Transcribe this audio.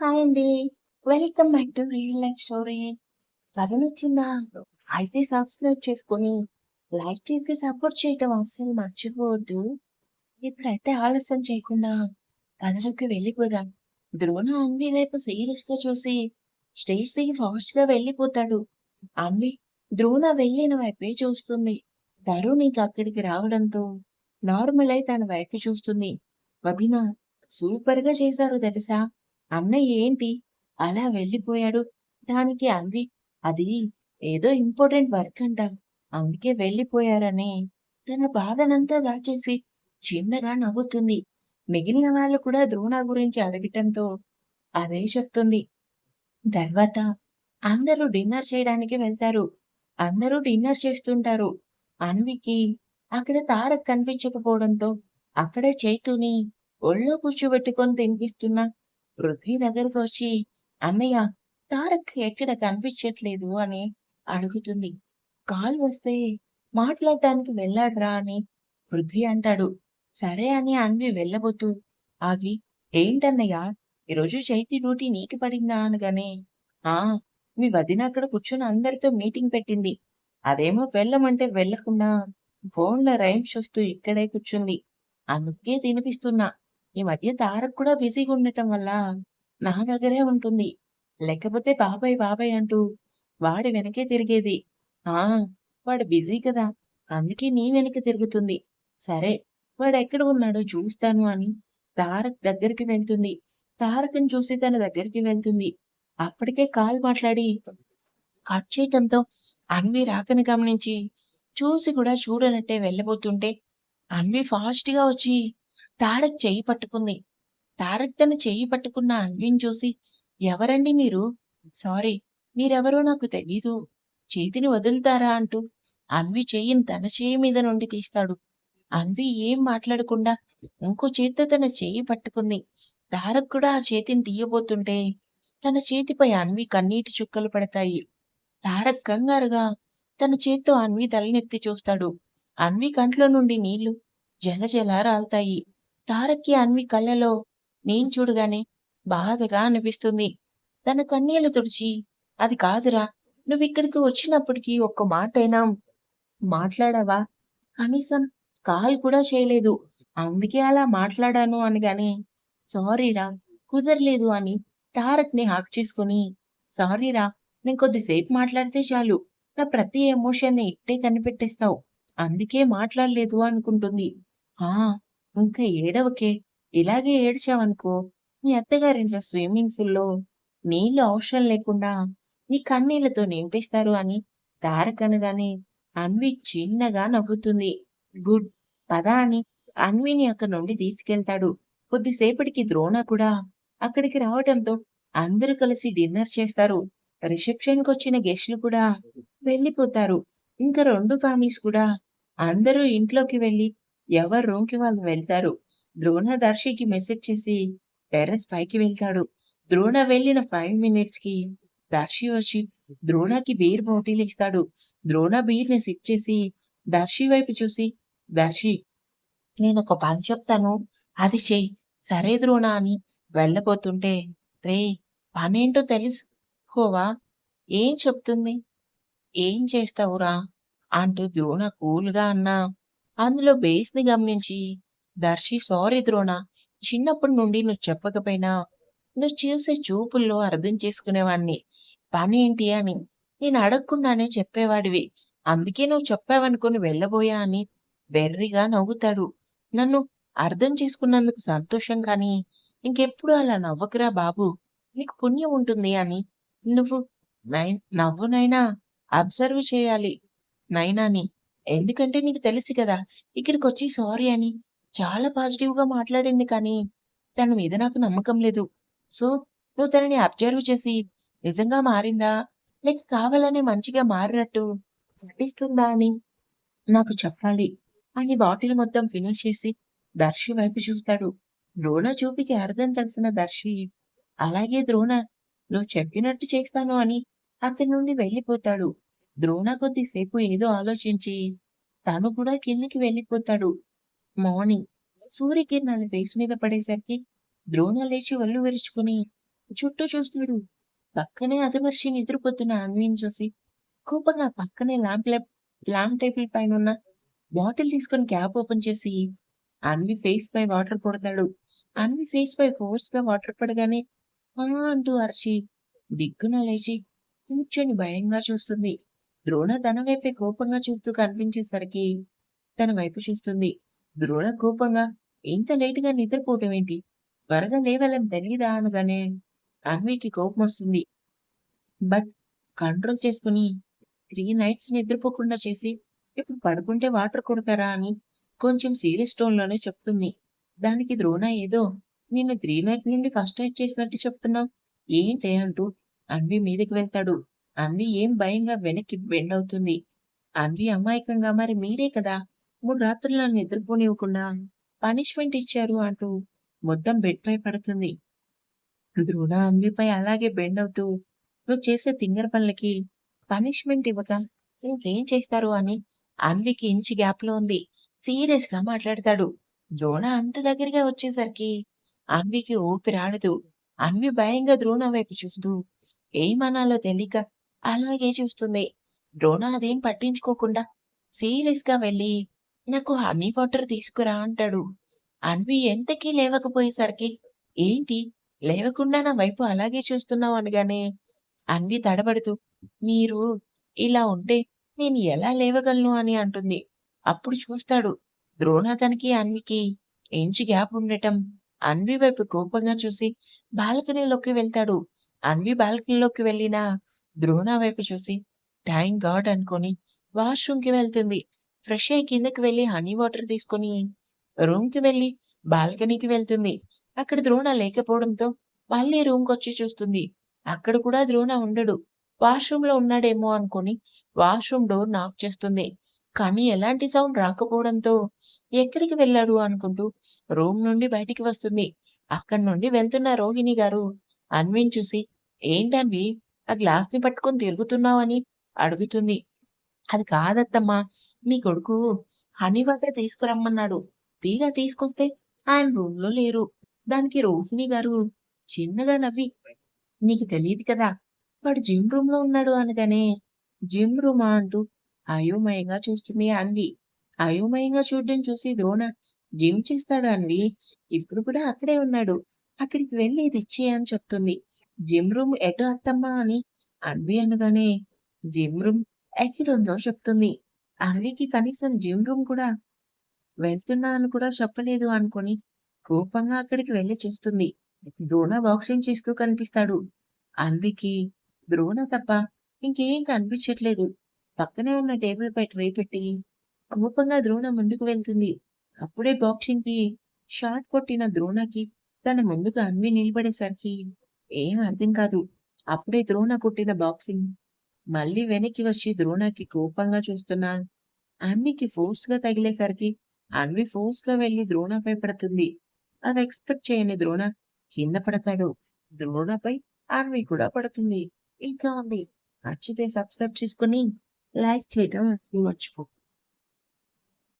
Hi అండి. Welcome back to real life story. కథ నచ్చిందా? అయితే సబ్స్క్రైబ్ చేసుకొని, లైక్ చేసి సపోర్ట్ చేయటం అస్సలు మర్చిపోవద్దు. ఇప్పుడైతే ఆలస్యం చేయకుండా కథలోకి వెళ్ళిపోదాం. ద్రోణ అమ్మి వైపు సీరియస్‌గా చూసి స్టేజ్ దిగి ఫాస్ట్‌గా వెళ్ళిపోతాడు. అమ్మి ద్రోణ వెళ్ళిన వైపే చూస్తుంది. తరుణ్ నీకు అక్కడికి రావడంతో నార్మల్ అయి తన వైపు చూస్తుంది. వదినా సూపర్‌గా చేశారు తెలుసా? అన్నయ్య ఏంటి అలా వెళ్ళిపోయాడు? దానికి అవి అది ఏదో ఇంపార్టెంట్ వర్క్ అంట. అందుకే వెళ్ళిపోయారని తన బాధనంతా దాచేసి చిన్నగా నవ్వుతుంది. మిగిలిన వాళ్ళు కూడా ద్రోణ గురించి అడగటంతో అదే చెప్తుంది. తర్వాత అందరూ డిన్నర్ చేయడానికి వెళ్తారు. అందరూ డిన్నర్ చేస్తుంటారు. అన్వికి అక్కడ తారక్ కనిపించకపోవడంతో అక్కడే చైతుని ఒళ్ళో కూర్చోబెట్టుకొని తినిపిస్తున్న పృథ్వీ దగ్గరకు వచ్చి అన్నయ్య తారక్ ఎక్కడ కనిపించట్లేదు అని అడుగుతుంది. కాల్ వస్తే మాట్లాడటానికి వెళ్ళాడ్రా అని పృథ్వీ అంటాడు. సరే అని అన్వి వెళ్ళబోతూ ఆగి ఏంటన్నయ్య ఈరోజు చైతి డ్యూటీ నీకు పడిందా అనగానే ఆ మీ వదిన అక్కడ కూర్చొని అందరితో మీటింగ్ పెట్టింది. అదేమో వెళ్ళమంటే వెళ్ళకుండా ఫోన్లో రైమ్స్ చూస్తూ ఇక్కడే కూర్చుంది. అందుకే తినిపిస్తున్నా. ఈ మధ్య తారక్ కూడా బిజీగా ఉండటం వల్ల నా దగ్గరే ఉంటుంది. లేకపోతే బాబాయ్ బాబాయ్ అంటూ వాడి వెనకే తిరిగేది. ఆ వాడు బిజీ కదా అందుకే నీ వెనక తిరుగుతుంది. సరే వాడు ఎక్కడ ఉన్నాడో చూస్తాను అని తారక్ దగ్గరికి వెళ్తుంది. తారక్‌ని చూసి తన దగ్గరికి వెళ్తుంది. అప్పటికే కాల్ మాట్లాడి కట్ చేయటంతో అన్వి రాకని గమనించి చూసి కూడా చూడనట్టే వెళ్ళబోతుంటే అన్వి ఫాస్ట్‌గా వచ్చి తారక్ చెయ్యి పట్టుకుంది. తారక్ తన చెయ్యి పట్టుకున్న అన్విని చూసి ఎవరండి మీరు? సారీ మీరెవరో నాకు తెలీదు. చేతిని వదులుతారా అంటూ అన్వి చెయ్యిని తన చేయి మీద నుండి తీస్తాడు. అన్వి ఏం మాట్లాడకుండా ఇంకో చేత్తో తన చేయి పట్టుకుంది. తారక్ కూడా ఆ చేతిని తీయబోతుంటే తన చేతిపై అన్వి కన్నీటి చుక్కలు పడతాయి. తారక్ కంగారుగా తన చేత్తో అన్వి తలనెత్తి చూస్తాడు. అన్వి కంట్లో నుండి నీళ్ళు జల రాలుతాయి. తారక్‌కి అన్వి కళ్ళలో నేను చూడగానే బాధగా అనిపిస్తుంది. తన కన్నీళ్ళు తుడిచి అది కాదురా నువ్వు ఇక్కడికి వచ్చినప్పటికీ ఒక్క మాటైనా మాట్లాడావా? కనీసం కాల్ కూడా చేయలేదు. అందుకే అలా మాట్లాడాను అనగానే సారీరా కుదరలేదు అని తారక్‌ని హాక్ చేసుకొని సారీరా నేను కొద్దిసేపు మాట్లాడితే చాలు. నా ప్రతి ఎమోషన్‌ని ఇట్టే కనిపెట్టేస్తావు. అందుకే మాట్లాడలేదు అనుకుంటుంది. ఆ ఇంకా ఏడవకే. ఇలాగే ఏడ్చావనుకో మీ అత్తగారింట్లో స్విమ్మింగ్ పూల్‌లో నీళ్ళు అవసరం లేకుండా నీ కన్నీళ్ళతో నింపేస్తారు అని తారక్ అనగానే అన్వి చిన్నగా నవ్వుతుంది. గుడ్ పద అని అన్విని అక్కడి నుండి తీసుకెళ్తాడు. కొద్దిసేపటికి ద్రోణ కూడా అక్కడికి రావటంతో అందరూ కలిసి డిన్నర్ చేస్తారు. రిసెప్షన్‌కొచ్చిన గెస్టులు కూడా వెళ్ళిపోతారు. ఇంకా రెండు ఫ్యామిలీస్ కూడా అందరూ ఇంట్లోకి వెళ్ళి ఎవరి రూమ్‌కి వాళ్ళు వెళ్తారు. ద్రోణ దర్శికి మెసేజ్ చేసి టెర్రస్ పైకి వెళ్తాడు. ద్రోణ వెళ్ళిన ఫైవ్ మినిట్స్‌కి దర్శి వచ్చి ద్రోణకి బీర్ బాటిల్ ఇస్తాడు. ద్రోణ బీర్‌ని సిప్ చేసి దర్శి వైపు చూసి దర్శి నేను ఒక పని చెప్తాను. అది చెయ్యి. సరే ద్రోణ అని వెళ్ళబోతుంటే రే పనేంటో తెలుసుకోవా? ఏం చెప్తుంది? ఏం చేస్తావురా? అంటూ ద్రోణ కూల్‌గా అన్నా అందులో బేస్‌ని గమనించి దర్శి సారీ ద్రోణ చిన్నప్పటి నుండి నువ్వు చెప్పకపోయినా నువ్వు చూసే చూపుల్లో అర్థం చేసుకునేవాణ్ణి. ఏంటి అని నేను అడగకుండానే చెప్పేవాడివి. అందుకే నువ్వు చెప్పావనుకుని వెళ్ళబోయా అని వెర్రిగా నవ్వుతాడు. నన్ను అర్థం చేసుకున్నందుకు సంతోషం కానీ ఇంకెప్పుడు అలా నవ్వకురా బాబు. నీకు పుణ్యం ఉంటుంది అని నువ్వు నై నవ్వునైనా అబ్జర్వ్ చేయాలి నైనాని. ఎందుకంటే నీకు తెలుసు కదా ఇక్కడికి వచ్చి సారీ అని చాలా పాజిటివ్‌గా మాట్లాడింది కానీ తన మీద నాకు నమ్మకం లేదు. సో నువ్వు తనని అబ్జర్వ్ చేసి నిజంగా మారిందా? లేక కావాలనే మంచిగా మారినట్టు నటిస్తుందా అని నాకు చెప్పాలి అని బాటిల్ మొత్తం ఫినిష్ చేసి దర్శి వైపు చూస్తాడు. ద్రోణ చూపికి అర్థం తెలిసిన దర్శి అలాగే ద్రోణ నువ్వు చెప్పినట్టు చేస్తాను అని అక్కడి నుండి వెళ్ళిపోతాడు. ద్రోణ కొద్దిసేపు ఏదో ఆలోచించి తను కూడా కిందకి వెళ్ళిపోతాడు. మార్నింగ్. సూర్యకిరణాలు ఫేస్ మీద పడేసరికి ద్రోణ లేచి ఒళ్ళు విరుచుకుని చుట్టూ చూస్తాడు పక్కనే అదమర్షి నిద్రపోతున్న అన్విని చూసి కోపంగా పక్కనే ల్యాంప్ ల్యాంప్ టేబుల్ పైన ఉన్న బాటిల్ తీసుకొని క్యాప్ ఓపెన్ చేసి అన్వి ఫేస్ పై వాటర్ కొడతాడు. అన్వి ఫేస్ పై ఫోర్స్గా వాటర్ పడగానే అంటూ అరిచి దిగ్గున లేచి కూర్చొని భయంగా చూస్తుంది. ద్రోణ తన వైపే కోపంగా చూస్తూ కనిపించేసరికి తన వైపు చూస్తుంది. ద్రోణ కోపంగా ఇంత లేటుగా నిద్రపోవటం ఏంటి? త్వరగా లేవాలని తెలియదా అనగానే అన్వికి కోపం వస్తుంది. బట్ కంట్రోల్ చేసుకుని త్రీ నైట్స్ నిద్రపోకుండా చేసి ఇప్పుడు పడుకుంటే వాటర్ కొడతారా? అని కొంచెం సీరియస్ టోన్లోనే చెప్తుంది. దానికి ద్రోణ ఏదో నిన్ను త్రీ నైట్ నుండి ఫస్ట్ నైట్ చేసినట్టు చెప్తున్నావు? ఏంటి? అంటూ అన్వి మీదకి వెళ్తాడు. అన్వి ఏం భయంగా వెనక్కి బెండ్ అవుతుంది. అన్వి అమాయకంగా మరి మీరే కదా? మూడు రాత్రులు నన్ను నిద్రపోనివ్వకుండా పనిష్మెంట్ ఇచ్చారు అంటూ మొత్తం బెడ్ పై పడుతుంది. ద్రోణ అన్విపై అలాగే బెండ్ అవుతూ నువ్వు చేసే తింగర పనులకి పనిష్మెంట్ ఇవ్వక ఏం చేస్తారు అని అన్వికి ఇంచి గ్యాప్లో ఉంది. సీరియస్గా మాట్లాడతాడు. ద్రోణ అంత దగ్గరగా వచ్చేసరికి అన్వికి ఊపిరాడదు అన్వి భయంగా ద్రోణ వైపు చూస్తూ ఏమనాలో తెలియక అలాగే చూస్తుంది. ద్రోణ అదేం పట్టించుకోకుండా సీరియస్గా వెళ్ళి నాకు హనీ వాటర్ తీసుకురా అంటాడు. అన్వి ఎంతకీ లేవకపోయేసరికి ఏంటి? లేవకుండా నా వైపు అలాగే చూస్తున్నావు అనగానే అన్వి తడబడుతూ మీరు ఇలా ఉంటే నేను ఎలా లేవగలను అని అంటుంది. అప్పుడు చూస్తాడు ద్రోణ తనకి అన్వికి ఇంచి గ్యాప్ ఉండటం. అన్వి వైపు కోపంగా చూసి బాల్కనీలోకి వెళ్తాడు. అన్వి బాల్కనీలోకి వెళ్ళినా ద్రోణ వైపు చూసి థ్యాంక్ గాడ్ అనుకొని వాష్రూమ్కి వెళ్తుంది. ఫ్రెష్ అయ్యి కిందకి వెళ్ళి హనీ వాటర్ తీసుకొని రూమ్కి వెళ్ళి బాల్కనీకి వెళ్తుంది. అక్కడ ద్రోణ లేకపోవడంతో మళ్ళీ రూమ్కి వచ్చి చూస్తుంది. అక్కడ కూడా ద్రోణ ఉండడు. వాష్రూమ్లో ఉన్నాడేమో అనుకొని వాష్రూమ్ డోర్ నాక్ చేస్తుంది. కానీ ఎలాంటి సౌండ్ రాకపోవడంతో ఎక్కడికి వెళ్ళాడు అనుకుంటూ రూమ్ నుండి బయటికి వస్తుంది. అక్కడి నుండి వెళ్తున్న రోహిణి గారు అన్విన్ చూసి ఏంటన్వి ఆ గ్లాస్ని పట్టుకొని తిరుగుతున్నావని అడుగుతుంది. అది కాదత్తమ్మా మీ కొడుకు హనీ వాటర్ తీసుకురమ్మన్నాడు. తీరా తీసుకొస్తే ఆయన రూమ్లో లేరు. దానికి రోహిణి గారు చిన్నగా నవ్వి నీకు తెలియదు కదా వాడు జిమ్ రూమ్లో ఉన్నాడు అనగానే జిమ్ రూమా? అంటూ అయోమయంగా చూస్తుంది అన్వి. అయోమయంగా చూడడం చూసి ద్రోణ జిమ్ చేస్తాడు అన్వి? ఇప్పుడు కూడా అక్కడే ఉన్నాడు. అక్కడికి వెళ్ళి ఇది ఇచ్చే అని చెప్తుంది. జిమ్ రూమ్ ఎటు అత్తమ్మా అని అన్వి అనగానే జిమ్ రూమ్ ఎక్కడుందో చెప్తుంది. అన్వికి కనీసం జిమ్ రూమ్ కూడా వెళ్తున్నా అని కూడా చెప్పలేదు అనుకొని కోపంగా అక్కడికి వెళ్ళి చూస్తుంది. ద్రోణ బాక్సింగ్ చేస్తూ కనిపిస్తాడు. అన్వికి ద్రోణ తప్ప ఇంకేం కనిపించట్లేదు. పక్కనే ఉన్న టేబుల్ పై ట్రే పెట్టి కోపంగా ద్రోణ ముందుకు వెళ్తుంది. అప్పుడే బాక్సింగ్కి షాట్ కొట్టిన ద్రోణకి తన ముందుకు అన్వి నిలబడేసరికి ఏం అర్థం కాదు. అప్పుడే ద్రోణ కొట్టిన బాక్సింగ్ మళ్ళీ వెనక్కి వచ్చి ద్రోణకి కోపంగా చూస్తున్నా. అన్వికి ఫోర్స్గా తగిలేసరికి అన్వి ఫోర్స్గా వెళ్ళి ద్రోణపై పడుతుంది. అది ఎక్స్పెక్ట్ చేయని ద్రోణ కింద పడతాడు. ద్రోణపై అన్వి కూడా పడుతుంది. ఇంకా ఉంది. నచ్చితే సబ్స్క్రైబ్ చేసుకుని లైక్ చేయడం అసలు